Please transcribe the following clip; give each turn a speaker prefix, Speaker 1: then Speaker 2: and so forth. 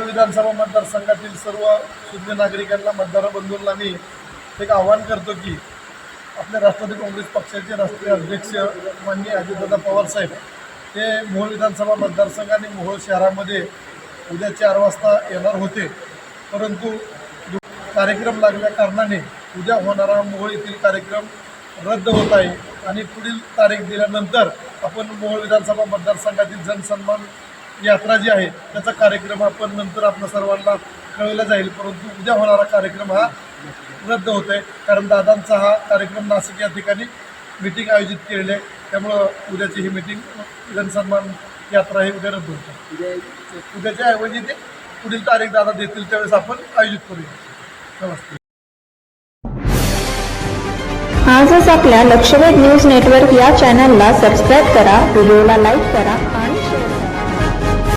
Speaker 1: विधानसभा मतदारसंघातील सर्व शुद्ध नागरिकांना मतदार बंधूंना मी एक आवाहन करतो की आपल्या राष्ट्रवादी काँग्रेस पक्षाचे राष्ट्रीय अध्यक्ष माननीय अजितदादा पवार साहेब ते मोहोळ विधानसभा मतदारसंघ आणि मोहोळ शहरामध्ये उद्या चार वाजता येणार होते. परंतु कार्यक्रम लागल्या कारणाने उद्या होणारा मोहोळ येथील कार्यक्रम रद्द होत आहे आणि पुढील तारीख दिल्यानंतर आपण मोहोळ विधानसभा मतदारसंघातील जनसन्मान यात्रा जी आहे त्याचा कार्यक्रम आपण नंतर आपल्या सर्वांना कळवला जाईल. परंतु उद्या होणारा कार्यक्रम हा रद्द होत आहे कारण दादांचा हा कार्यक्रम नाशिक या ठिकाणी मिटिंग आयोजित केलेली आहे. त्यामुळं उद्याची ही मिटिंग जनसन्मान यात्रा ही उद्या रद्द होते. उद्याच्या ऐवजी ते पुढील तारीख दादा देतील त्यावेळेस आपण आयोजित करूया. नमस्ते.
Speaker 2: आजच आपल्या लक्षवेध न्यूज नेटवर्क या चॅनलला सबस्क्राईब करा व्हिडिओला लाईक करा